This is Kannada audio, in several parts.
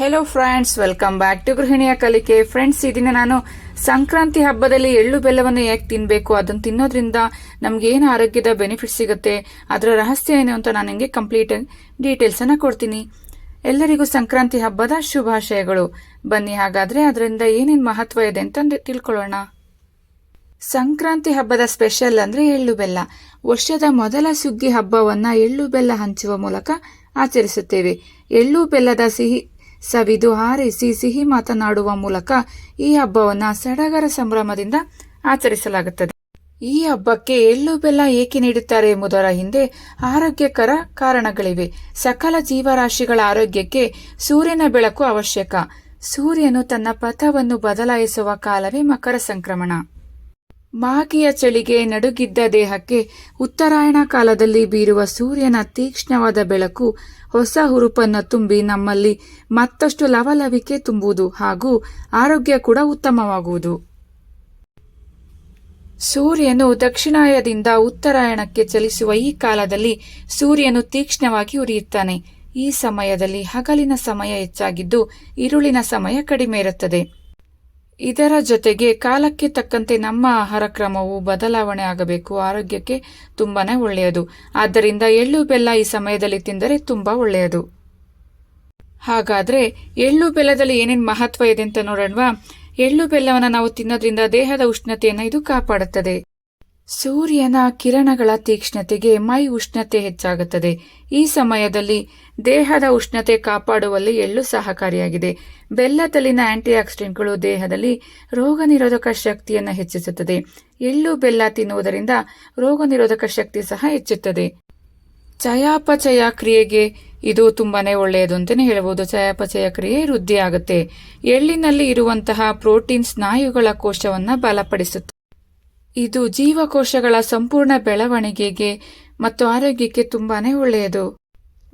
Hello friends welcome back to ಗೃಹಿಣಿಯ ಕಲಿಕೆ ಫ್ರೆಂಡ್ಸ್ ಈ ನಾನು ಸಂಕ್ರಾಂತಿ ಹಬ್ಬದಲ್ಲಿ ಎಳ್ಳು ಬೆಲ್ಲವನ್ನು ಯಾಕೆ ತಿನ್ನಬೇಕು ಅದನ್ನು ತಿನ್ನೋದ್ರಿಂದ ನಮ್ಗೆ ಏನು ಆರೋಗ್ಯದ ಬೆನಿಫಿಟ್ ಸಿಗುತ್ತೆ? ಅದರ ರಹಸ್ಯ ಏನು ಅಂತ ನಾನು ನಿಮಗೆ ಕಂಪ್ಲೀಟ್ ಡೀಟೇಲ್ಸ್ ಅನ್ನ ಕೊಡ್ತೀನಿ. ಎಲ್ಲರಿಗೂ ಸಂಕ್ರಾಂತಿ ಹಬ್ಬದ ಶುಭಾಶಯಗಳು. ಬನ್ನಿ, ಹಾಗಾದ್ರೆ ಅದರಿಂದ ಏನೇನು ಮಹತ್ವ ಇದೆ ಅಂತ ತಿಳ್ಕೊಳ್ಳೋಣ. ಸಂಕ್ರಾಂತಿ ಹಬ್ಬದ ಸ್ಪೆಷಲ್ ಅಂದ್ರೆ ಎಳ್ಳು ಬೆಲ್ಲ. ವರ್ಷದ ಮೊದಲ ಸುಗ್ಗಿ ಹಬ್ಬವನ್ನ ಎಳ್ಳು ಬೆಲ್ಲ ಹಂಚುವ ಮೂಲಕ ಆಚರಿಸುತ್ತೇವೆ. ಎಳ್ಳು ಬೆಲ್ಲದ ಸಿಹಿ ಸವಿದು ಹಾರಿಸಿ ಸಿಹಿ ಮಾತನಾಡುವ ಮೂಲಕ ಈ ಹಬ್ಬವನ್ನ ಸಡಗರ ಸಂಭ್ರಮದಿಂದ ಆಚರಿಸಲಾಗುತ್ತದೆ. ಈ ಹಬ್ಬಕ್ಕೆ ಎಳ್ಳು ಬೆಲ್ಲ ಏಕೆ ನೀಡುತ್ತಾರೆ ಎಂಬುದರ ಹಿಂದೆ ಆರೋಗ್ಯಕರ ಕಾರಣಗಳಿವೆ. ಸಕಲ ಜೀವರಾಶಿಗಳ ಆರೋಗ್ಯಕ್ಕೆ ಸೂರ್ಯನ ಬೆಳಕು ಅವಶ್ಯಕ. ಸೂರ್ಯನು ತನ್ನ ಪಥವನ್ನು ಬದಲಾಯಿಸುವ ಕಾಲವೇ ಮಕರ ಸಂಕ್ರಮಣ. ಮಾಗಿಯ ಚಳಿಗೆ ನಡುಗಿದ್ದ ದೇಹಕ್ಕೆ ಉತ್ತರಾಯಣ ಕಾಲದಲ್ಲಿ ಬೀರುವ ಸೂರ್ಯನ ತೀಕ್ಷ್ಣವಾದ ಬೆಳಕು ಹೊಸ ಹುರುಪನ್ನು ತುಂಬಿ ನಮ್ಮಲ್ಲಿ ಮತ್ತಷ್ಟು ಲವಲವಿಕೆ ತುಂಬುವುದು ಹಾಗೂ ಆರೋಗ್ಯ ಕೂಡ ಉತ್ತಮವಾಗುವುದು. ಸೂರ್ಯನು ದಕ್ಷಿಣಾಯದಿಂದ ಉತ್ತರಾಯಣಕ್ಕೆ ಚಲಿಸುವ ಈ ಕಾಲದಲ್ಲಿ ಸೂರ್ಯನು ತೀಕ್ಷ್ಣವಾಗಿ ಉರಿಯುತ್ತಾನೆ. ಈ ಸಮಯದಲ್ಲಿ ಹಗಲಿನ ಸಮಯ ಹೆಚ್ಚಾಗಿದ್ದು ಇರುಳಿನ ಸಮಯ ಕಡಿಮೆ ಇರುತ್ತದೆ. ಇದರ ಜೊತೆಗೆ ಕಾಲಕ್ಕೆ ತಕ್ಕಂತೆ ನಮ್ಮ ಆಹಾರ ಕ್ರಮವು ಬದಲಾವಣೆ ಆಗಬೇಕು. ಆರೋಗ್ಯಕ್ಕೆ ತುಂಬಾನೇ ಒಳ್ಳೆಯದು. ಆದ್ದರಿಂದ ಎಳ್ಳು ಬೆಲ್ಲ ಈ ಸಮಯದಲ್ಲಿ ತಿಂದರೆ ತುಂಬಾ ಒಳ್ಳೆಯದು. ಹಾಗಾದ್ರೆ ಎಳ್ಳು ಬೆಲ್ಲದಲ್ಲಿ ಏನೇನು ಮಹತ್ವ ಇದೆ ಅಂತ ನೋಡೋಣವಾ? ಎಳ್ಳು ಬೆಲ್ಲವನ್ನು ನಾವು ತಿನ್ನೋದ್ರಿಂದ ದೇಹದ ಉಷ್ಣತೆಯನ್ನು ಇದು ಕಾಪಾಡುತ್ತದೆ. ಸೂರ್ಯನ ಕಿರಣಗಳ ತೀಕ್ಷ್ಣತೆಗೆ ಮೈ ಉಷ್ಣತೆ ಹೆಚ್ಚಾಗುತ್ತದೆ. ಈ ಸಮಯದಲ್ಲಿ ದೇಹದ ಉಷ್ಣತೆ ಕಾಪಾಡುವಲ್ಲಿ ಎಳ್ಳು ಸಹಕಾರಿಯಾಗಿದೆ. ಬೆಲ್ಲದಲ್ಲಿನ ಆಂಟಿ ಆಕ್ಸಿಡೆಂಟ್ಗಳು ದೇಹದಲ್ಲಿ ರೋಗ ನಿರೋಧಕ ಶಕ್ತಿಯನ್ನು ಹೆಚ್ಚಿಸುತ್ತದೆ. ಎಳ್ಳು ಬೆಲ್ಲ ತಿನ್ನುವುದರಿಂದ ರೋಗ ನಿರೋಧಕ ಶಕ್ತಿ ಸಹ ಹೆಚ್ಚುತ್ತದೆ. ಚಯಾಪಚಯ ಕ್ರಿಯೆಗೆ ಇದು ತುಂಬಾನೇ ಒಳ್ಳೆಯದು ಅಂತಾನೆ ಹೇಳಬಹುದು ಚಯಾಪಚಯ ಕ್ರಿಯೆ ವೃದ್ಧಿಯಾಗುತ್ತೆ. ಎಳ್ಳಿನಲ್ಲಿ ಇರುವಂತಹ ಪ್ರೋಟೀನ್ ಸ್ನಾಯುಗಳ ಕೋಶವನ್ನ ಬಲಪಡಿಸುತ್ತದೆ ಇದು ಜೀವಕೋಶಗಳ ಸಂಪೂರ್ಣ ಬೆಳವಣಿಗೆಗೆ ಮತ್ತು ಆರೋಗ್ಯಕ್ಕೆ ತುಂಬಾನೇ ಒಳ್ಳೆಯದು.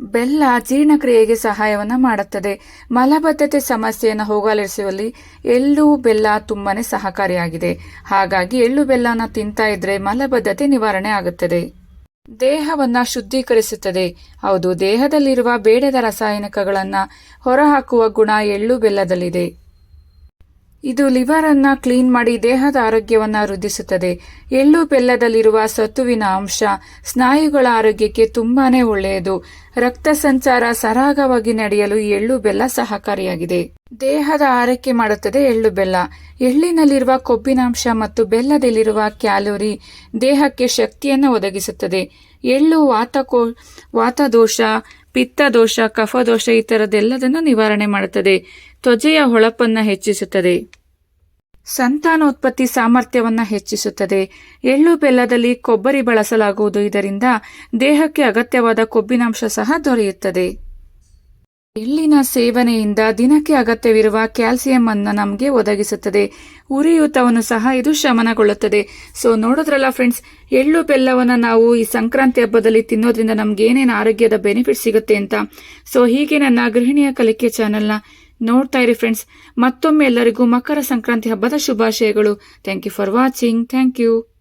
ಬೆಲ್ಲ ಜೀರ್ಣಕ್ರಿಯೆಗೆ ಸಹಾಯವನ್ನ ಮಾಡುತ್ತದೆ. ಮಲಬದ್ಧತೆ ಸಮಸ್ಯೆಯನ್ನು ಹೋಗಲಿಸುವಲ್ಲಿ ಎಳ್ಳು ಬೆಲ್ಲ ತುಂಬಾನೇ ಸಹಕಾರಿಯಾಗಿದೆ. ಹಾಗಾಗಿ ಎಳ್ಳು ಬೆಲ್ಲನ ತಿಂತಾ ಇದ್ರೆ ಮಲಬದ್ಧತೆ ನಿವಾರಣೆ ಆಗುತ್ತದೆ. ದೇಹವನ್ನ ಶುದ್ಧೀಕರಿಸುತ್ತದೆ. ಹೌದು, ದೇಹದಲ್ಲಿರುವ ಬೇಡದ ರಾಸಾಯನಿಕಗಳನ್ನ ಹೊರಹಾಕುವ ಗುಣ ಎಳ್ಳು ಬೆಲ್ಲದಲ್ಲಿದೆ. ಇದು ಲಿವರ್ ಅನ್ನ ಕ್ಲೀನ್ ಮಾಡಿ ದೇಹದ ಆರೋಗ್ಯವನ್ನು ವೃದ್ಧಿಸುತ್ತದೆ. ಎಳ್ಳು ಬೆಲ್ಲದಲ್ಲಿರುವ ಸತ್ತುವಿನ ಅಂಶ ಸ್ನಾಯುಗಳ ಆರೋಗ್ಯಕ್ಕೆ ತುಂಬಾನೇ ಒಳ್ಳೆಯದು. ರಕ್ತ ಸಂಚಾರ ಸರಾಗವಾಗಿ ನಡೆಯಲು ಎಳ್ಳು ಬೆಲ್ಲ ಸಹಕಾರಿಯಾಗಿದೆ. ದೇಹದ ಆರೈಕೆ ಮಾಡುತ್ತದೆ ಎಳ್ಳು ಬೆಲ್ಲ. ಎಳ್ಳಿನಲ್ಲಿರುವ ಕೊಬ್ಬಿನಾಂಶ ಮತ್ತು ಬೆಲ್ಲದಲ್ಲಿರುವ ಕ್ಯಾಲೋರಿ ದೇಹಕ್ಕೆ ಶಕ್ತಿಯನ್ನು ಒದಗಿಸುತ್ತದೆ. ಎಳ್ಳು ವಾತಕೋ, ವಾತದೋಷ, ಪಿತ್ತದೋಷ, ಕಫದೋಷ ಈ ತರದೆಲ್ಲದನ್ನು ನಿವಾರಣೆ ಮಾಡುತ್ತದೆ. ತ್ವಚೆಯ ಹೊಳಪನ್ನು ಹೆಚ್ಚಿಸುತ್ತದೆ. ಸಂತಾನೋತ್ಪತ್ತಿ ಸಾಮರ್ಥ್ಯವನ್ನು ಹೆಚ್ಚಿಸುತ್ತದೆ. ಎಳ್ಳು ಬೆಲ್ಲದಲ್ಲಿ ಕೊಬ್ಬರಿ ಬಳಸಲಾಗುವುದು. ಇದರಿಂದ ದೇಹಕ್ಕೆ ಅಗತ್ಯವಾದ ಕೊಬ್ಬಿನಾಂಶ ಸಹ ದೊರೆಯುತ್ತದೆ. ಎಳ್ಳಿನ ಸೇವನೆಯಿಂದ ದಿನಕ್ಕೆ ಅಗತ್ಯವಿರುವ ಕ್ಯಾಲ್ಸಿಯಂ ಅನ್ನು ನಮಗೆ ಒದಗಿಸುತ್ತದೆ. ಉರಿಯೂತವನ್ನು ಸಹ ಇದು ಶಮನಗೊಳ್ಳುತ್ತದೆ. ಸೊ ನೋಡೋದ್ರಲ್ಲ ಫ್ರೆಂಡ್ಸ್ ಎಳ್ಳು ಬೆಲ್ಲವನ್ನು ನಾವು ಈ ಸಂಕ್ರಾಂತಿ ಹಬ್ಬದಲ್ಲಿ ತಿನ್ನೋದ್ರಿಂದ ನಮ್ಗೆ ಏನೇನು ಆರೋಗ್ಯದ ಬೆನಿಫಿಟ್ ಸಿಗುತ್ತೆ ಅಂತ? ಸೊ ಹೀಗೆ ನನ್ನ ಗೃಹಿಣಿಯ ಕಲಿಕೆ ಚಾನೆಲ್ನ ನೋಡ್ತಾ ಇರಿ ಫ್ರೆಂಡ್ಸ್ ಮತ್ತೊಮ್ಮೆ ಎಲ್ಲರಿಗೂ ಮಕರ ಸಂಕ್ರಾಂತಿ ಹಬ್ಬದ ಶುಭಾಶಯಗಳು. Thank you for watching thank you